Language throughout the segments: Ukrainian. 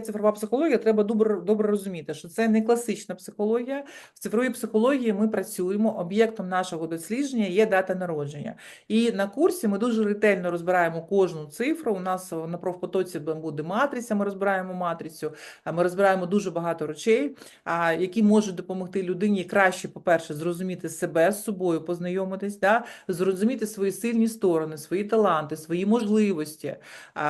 цифрова психологія, треба добре, добре розуміти, що це не класична психологія. В цифровій психології ми працюємо. Об'єктом нашого дослідження є дата народження. І на курсі ми дуже ретельно розбираємо кожну цифру. У нас на профпотоці буде матриця. Ми розбираємо матрицю. Ми розбираємо дуже багато речей, які можуть допомогти людині краще, по-перше, зрозуміти себе з собою, познайомитись, да? зрозуміти свої сильні сторони, свої таланти, свої можливості,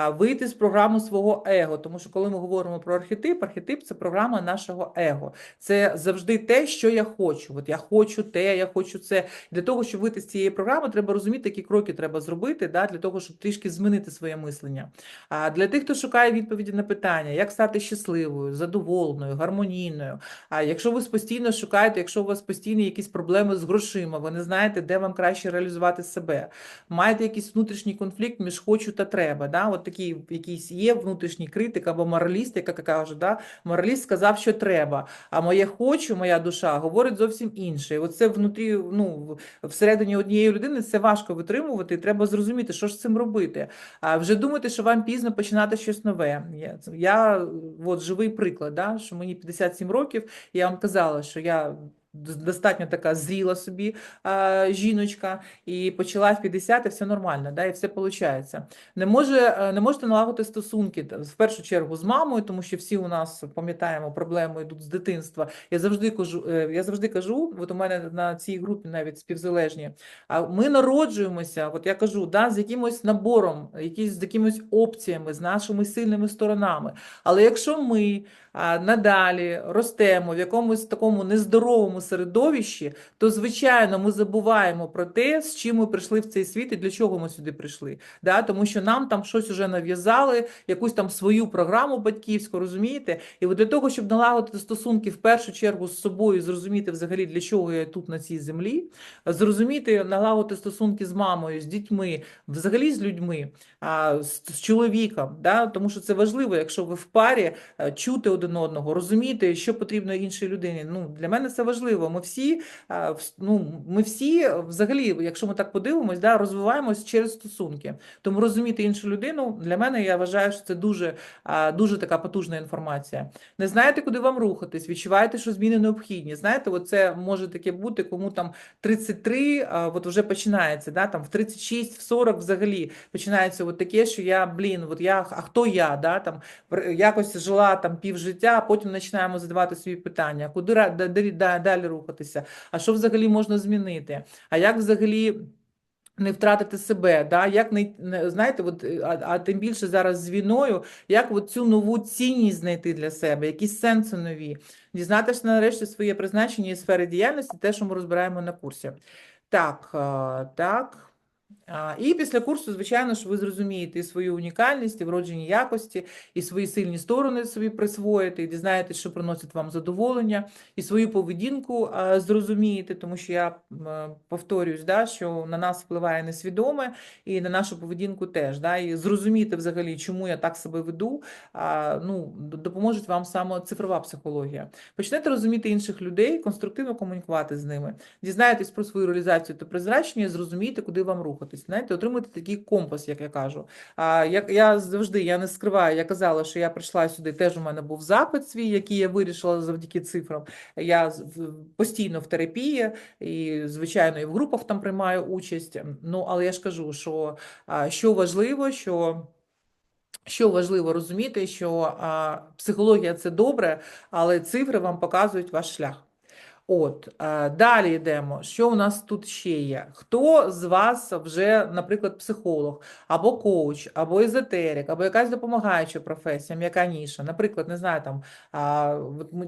вийти з програми свого его. Тому що коли ми говоримо про архетип, архетип це програма нашого его. Це завжди те, що я хочу. От я хочу те, я хочу це. Для того, щоб вийти з цієї програми, треба розуміти, які кроки треба зробити, да, для того, щоб трішки змінити своє мислення. А для тих, хто шукає відповіді на питання, як стати щасливою, задоволеною, гармонійною. А якщо ви постійно шукаєте, якщо у вас постійні якісь проблеми з грошима, ви не знаєте, де вам краще реалізувати себе, маєте якийсь внутрішній конфлікт між хочу та треба. Да? От такий якийсь є внутрішній критик або мораліст, яка каже, да? мораліст сказав, що треба. А моє хочу, моя душа говорить зовсім інше. І Оце внутрі, ну, всередині однієї людини це важко витримувати, і треба зрозуміти, що ж з цим робити. А вже думати, що вам пізно починати щось нове. Я, я от живий приклад, да? що мені 57 років, я вам казала, що я. Достатньо така зріла собі а, жіночка, і почала в 50, і все нормально, да, і все виходить. Не може, е, не можете налагодити стосунки в першу чергу з мамою, тому що всі у нас пам'ятаємо, проблеми йдуть з дитинства. Я завжди кажу, е, я завжди кажу, от у мене на цій групі навіть співзалежні. А ми народжуємося, от я кажу, да, з якимось набором, якісь з якимись опціями, з нашими сильними сторонами. Але якщо ми надалі ростемо в якомусь такому нездоровому середовищі, то звичайно ми забуваємо про те, з чим ми прийшли в цей світ і для чого ми сюди прийшли. Да? Тому що нам там щось вже нав'язали, якусь там свою програму батьківську, розумієте? І от для того, щоб налагодити стосунки в першу чергу з собою, зрозуміти взагалі, для чого я тут на цій землі, зрозуміти, налагодити стосунки з мамою, з дітьми, взагалі з людьми, з, чоловіком, да? тому що це важливо, якщо ви в парі чути один одного, розуміти, що потрібно іншій людині. Ну, для мене це важливо. Ми всі, а, ну, ми всі взагалі, якщо ми так подивимось, да, розвиваємось через стосунки. Тому розуміти іншу людину для мене я вважаю, що це дуже, дуже така потужна інформація. Не знаєте, куди вам рухатись, відчуваєте, що зміни необхідні. Знаєте, це може таке бути, кому там 33, а, от вже починається, да, там в 36, в 40 взагалі починається от таке, що я, блін, от я, а хто я, да, там якось жила там півжиття, а потім починаємо задавати собі питання, куди далі, рухатися, а що взагалі можна змінити, а як взагалі не втратити себе, да? як не, знаєте, от, е, а, а тим більше зараз з війною, як от цю нову цінність знайти для себе, якісь сенси нові, дізнатися нарешті своє призначення і сфери діяльності, те, що ми розбираємо на курсі. Так, так. І після курсу, звичайно ж, ви зрозумієте і свою унікальність, і вроджені якості, і свої сильні сторони собі присвоїте, і дізнаєтесь, що приносить вам задоволення, і свою поведінку зрозумієте, тому що я е, повторюсь, да, що на нас впливає несвідоме, і на нашу поведінку теж. Да, і зрозуміти взагалі, чому я так себе веду, ну, допоможе вам саме цифрова психологія. Почнете розуміти інших людей, конструктивно комунікувати з ними, дізнаєтесь про свою реалізацію та призначення, зрозумієте, куди вам рухатись. Знаєте, отримуєте такий компас, як я кажу. А як я завжди я не скриваю, я казала, що я прийшла сюди. Теж у мене був запит свій, який я вирішила завдяки цифрам. Я постійно в терапії, і звичайно, і в групах там приймаю участь. Ну, але я ж кажу, що що важливо, що. Що важливо розуміти, що а, психологія це добре, але цифри вам показують ваш шлях. От, е, далі йдемо. Що у нас тут ще є? Хто з вас вже, наприклад, психолог, або коуч, або езотерик, або якась допомагаюча професія, м'яка ніша? Наприклад, не знаю, там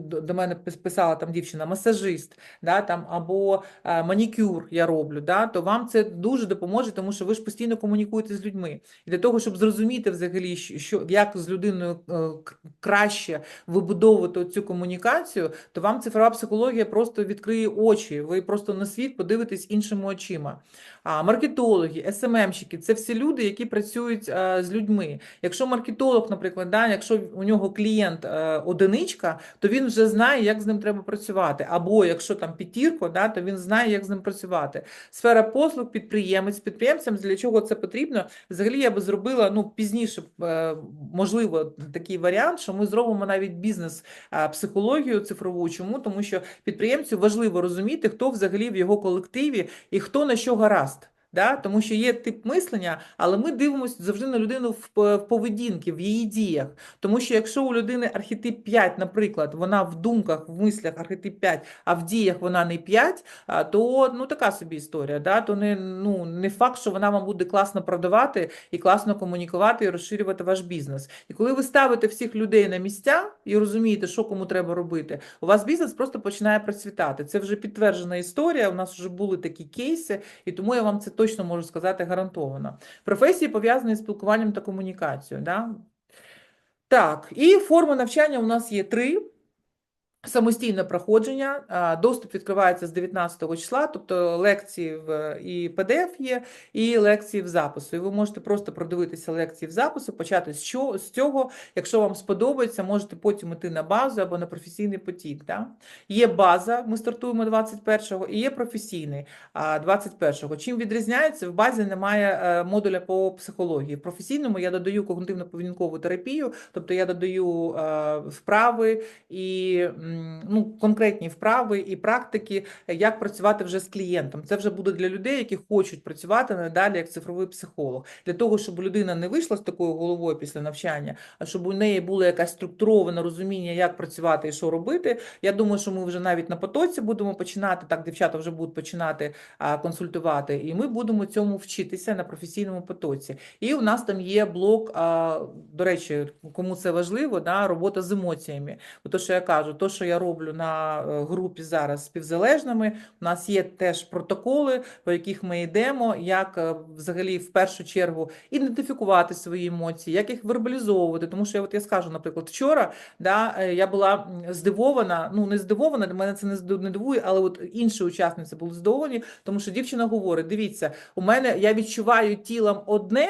до мене писала там дівчина, масажист, да, там, або манікюр я роблю, да, то вам це дуже допоможе, тому що ви ж постійно комунікуєте з людьми. І для того, щоб зрозуміти взагалі, що, що- як з людиною е, краще вибудовувати цю комунікацію, то вам цифрова психологія просто просто відкриє очі, ви просто на світ подивитесь іншими очима. А маркетологи, СММщики це всі люди, які працюють е, з людьми. Якщо маркетолог, наприклад, да, якщо у нього клієнт е, одиничка, то він вже знає, як з ним треба працювати. Або якщо там п'ятірко, да, то він знає, як з ним працювати. Сфера послуг, підприємець, підприємцям для чого це потрібно? Взагалі я би зробила ну пізніше, е, можливо, такий варіант, що ми зробимо навіть бізнес е, психологію цифрову. Чому? Тому що підприємцю важливо розуміти, хто взагалі в його колективі і хто на що гаразд. Да? Тому що є тип мислення, але ми дивимося завжди на людину в, поведінці, в її діях. Тому що якщо у людини архетип 5, наприклад, вона в думках, в мислях архетип 5, а в діях вона не 5, а, то ну така собі історія. Да? То не, ну, не факт, що вона вам буде класно продавати і класно комунікувати і розширювати ваш бізнес. І коли ви ставите всіх людей на місця і розумієте, що кому треба робити, у вас бізнес просто починає процвітати. Це вже підтверджена історія. У нас вже були такі кейси, і тому я вам це точно можу сказати гарантовано. Професії пов'язані з спілкуванням та комунікацією. Да? Так, і форми навчання у нас є три. Самостійне проходження, доступ відкривається з 19 числа, тобто лекції в і PDF є, і лекції в запису. І ви можете просто продивитися лекції в запису, почати з цього. Якщо вам сподобається, можете потім іти на базу або на професійний потік. Да? Є база, ми стартуємо 21-го, і є професійний а, 21-го. Чим відрізняється? В базі немає е, модуля по психології. В професійному я додаю когнитивно-поведінкову терапію, тобто я додаю е, вправи і ну, конкретні вправи і практики, як працювати вже з клієнтом. Це вже буде для людей, які хочуть працювати надалі як цифровий психолог. Для того, щоб людина не вийшла з такою головою після навчання, а щоб у неї було якесь структуроване розуміння, як працювати і що робити. Я думаю, що ми вже навіть на потоці будемо починати. Так, дівчата вже будуть починати консультувати, і ми будемо цьому вчитися на професійному потоці. І у нас там є блок, до речі, кому це важливо, да, робота з емоціями. Бо то, що я кажу, то, що я роблю на е, групі зараз співзалежними, у нас є теж протоколи, по яких ми йдемо, як е, взагалі в першу чергу ідентифікувати свої емоції, як їх вербалізовувати. Тому що я от я скажу, наприклад, вчора да, е, я була здивована, ну не здивована, мене це не дивує, але от інші учасниці були здивовані, тому що дівчина говорить: дивіться, у мене я відчуваю тілом одне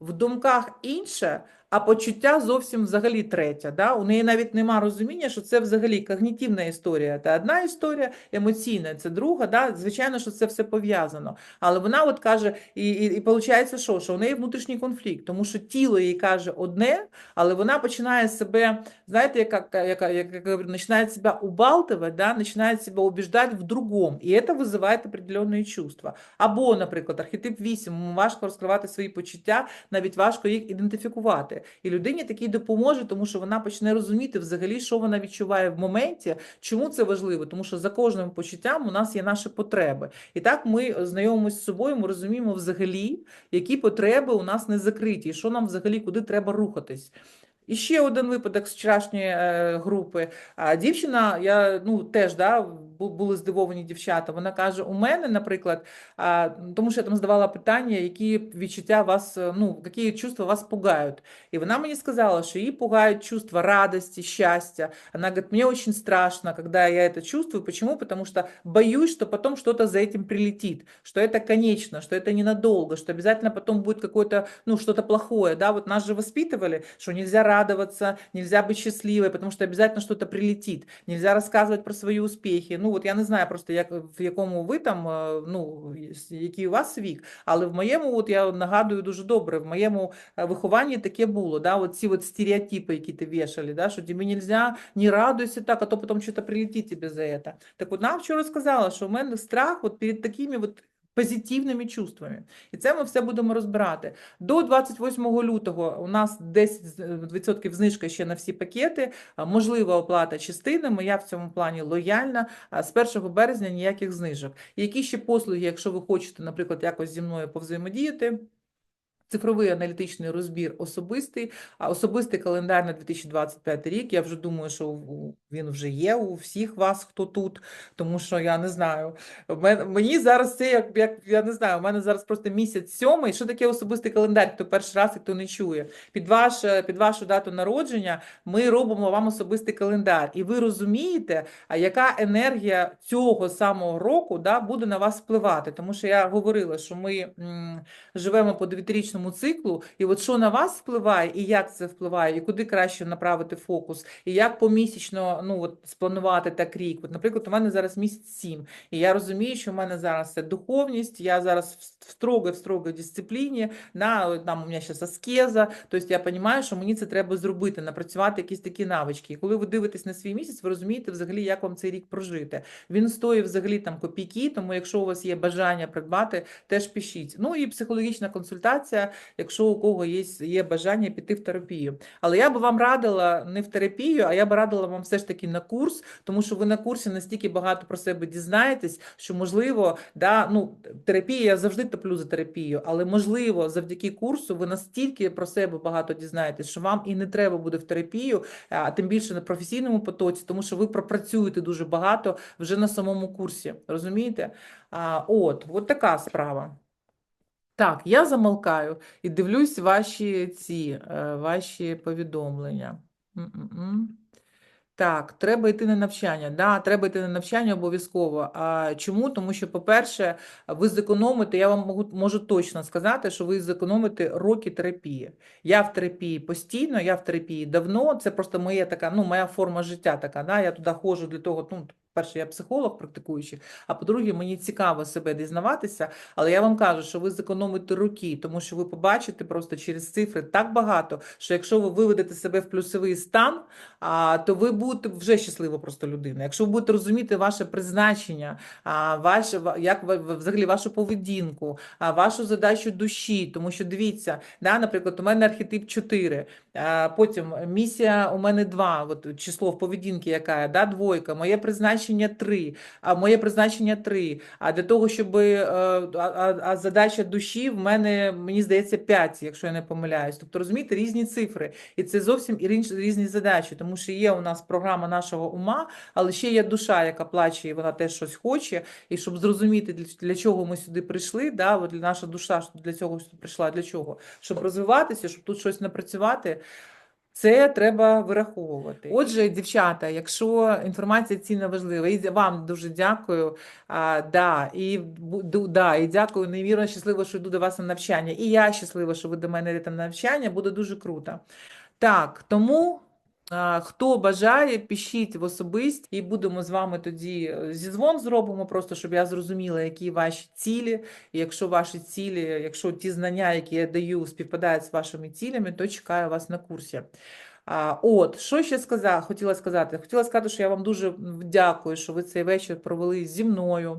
в думках інше, а почуття зовсім взагалі третя. Да? У неї навіть нема розуміння, що це взагалі когнітивна історія. Це одна історія, емоційна це друга. Да? Звичайно, що це все пов'язано. Але вона от каже, і, і, і виходить, що? що у неї внутрішній конфлікт, тому що тіло їй каже одне, але вона починає себе, знаєте, яка, яка, яка, починає себе убалтувати, да? починає себе убіждати в другому. І це визиває определенні чувства. Або, наприклад, архетип 8, важко розкривати свої почуття, навіть важко їх ідентифікувати. І людині такий допоможе, тому що вона почне розуміти взагалі, що вона відчуває в моменті. Чому це важливо? Тому що за кожним почуттям у нас є наші потреби. І так ми знайомимося з собою, ми розуміємо взагалі, які потреби у нас не закриті, і що нам взагалі куди треба рухатись. І ще один випадок з вчорашньої е, групи. А дівчина, я ну теж да, були здивовані дівчата. Вона каже: у мене, наприклад, а, тому що я там задавала питання, які відчуття вас, е, ну, які чувства вас пугають. И вона мені сказала, что ей пугают чувство радости, счастья. Она говорит, мне очень страшно, когда я это чувствую. Почему? Потому что боюсь, что потом что-то за этим прилетит, что это конечно, что это ненадолго, что обязательно потом будет какое-то, ну, что-то плохое. Да, вот нас же воспитывали, что нельзя радоваться, нельзя быть счастливой, потому что обязательно что-то прилетит. Нельзя рассказывать про свої успіхи. Ну, от я не знаю просто, як, в якому ви там, е, ну, який у вас вік, але в моєму, от я нагадую дуже добре, в моєму е, вихованні таке було, да, от ці от стереотипи, які ти вішали, да, що тобі нельзя, не радуйся так, а то потім щось прилетить тебе за це. Так от нам вчора сказала, що в мене страх от перед такими от позитивними чувствами. І це ми все будемо розбирати. До 28 лютого у нас 10% знижка ще на всі пакети, можлива оплата частинами, я в цьому плані лояльна, з 1 березня ніяких знижок. Які ще послуги, якщо ви хочете, наприклад, якось зі мною повзаємодіяти, Цифровий аналітичний розбір особистий, а особистий календар на 2025 рік. Я вже думаю, що він вже є у всіх вас, хто тут, тому що я не знаю. Мені зараз це як, як я не знаю. У мене зараз просто місяць сьомий. Що таке особистий календар? Хто перший раз і хто не чує? Під ваш, під вашу дату народження ми робимо вам особистий календар, і ви розумієте, яка енергія цього самого року да, буде на вас впливати. Тому що я говорила, що ми м, живемо по дев'ятирічному циклу, і от що на вас впливає, і як це впливає, і куди краще направити фокус, і як помісячно ну, от, спланувати так рік. От, наприклад, у мене зараз місяць сім, і я розумію, що в мене зараз це духовність, я зараз в строгой, в строгой дисципліні, на, там у мене зараз аскеза, тобто я розумію, що мені це треба зробити, напрацювати якісь такі навички. І коли ви дивитесь на свій місяць, ви розумієте взагалі, як вам цей рік прожити. Він стоїть взагалі там копійки, тому якщо у вас є бажання придбати, теж пишіть. Ну і психологічна консультація, якщо у кого є, є бажання піти в терапію. Але я би вам радила не в терапію, а я би радила вам все ж таки на курс, тому що ви на курсі настільки багато про себе дізнаєтесь, що можливо, да, ну, терапія, я завжди топлю за терапію, але можливо, завдяки курсу ви настільки про себе багато дізнаєтесь, що вам і не треба буде в терапію, а тим більше на професійному потоці, тому що ви пропрацюєте дуже багато вже на самому курсі. Розумієте? А, от, от така справа. Так, я замолкаю і дивлюсь ваші ці, е, ваші повідомлення. М-м-м. Так, треба йти на навчання. Да, треба йти на навчання обов'язково. А чому? Тому що, по-перше, ви зекономите, я вам можу, можу точно сказати, що ви зекономите роки терапії. Я в терапії постійно, я в терапії давно. Це просто моя така, ну, моя форма життя така. Да? Я туди ходжу для того, ну, перше, я психолог практикуючий, а по-друге, мені цікаво себе дізнаватися, але я вам кажу, що ви зекономите роки, тому що ви побачите просто через цифри так багато, що якщо ви виведете себе в плюсовий стан, то ви будете вже щаслива просто людина. Якщо ви будете розуміти ваше призначення, ваше, як взагалі вашу поведінку, вашу задачу душі, тому що дивіться, да, наприклад, у мене архетип 4, а, потім місія у мене 2, от число в поведінці яка, да, двойка, моє призначення 3, а моє призначення 3, а для того, щоб, е, а, а, а задача душі в мене, мені здається, 5, якщо я не помиляюсь. Тобто, розумієте, різні цифри. І це зовсім різні задачі, тому що є у нас програма нашого ума, але ще є душа, яка плаче, і вона теж щось хоче. І щоб зрозуміти, для, чого ми сюди прийшли, да, от наша душа для цього прийшла, для чого? Щоб розвиватися, щоб тут щось напрацювати. Це треба вираховувати. Отже, дівчата, якщо інформація цінна важлива, і вам дуже дякую. А, да, і, да, і дякую, неймірно щасливо, що йду до вас на навчання. І я щаслива, що ви до мене йдете на навчання, буде дуже круто. Так, тому. Хто бажає, пишіть в особисті, і будемо з вами тоді е, зізвон зробимо, просто щоб я зрозуміла, які ваші цілі. І якщо ваші цілі, якщо ті знання, які я даю, співпадають з вашими цілями, то чекаю вас на курсі. А, от, що ще сказала, хотіла сказати? Хотіла сказати, що я вам дуже дякую, що ви цей вечір провели зі мною.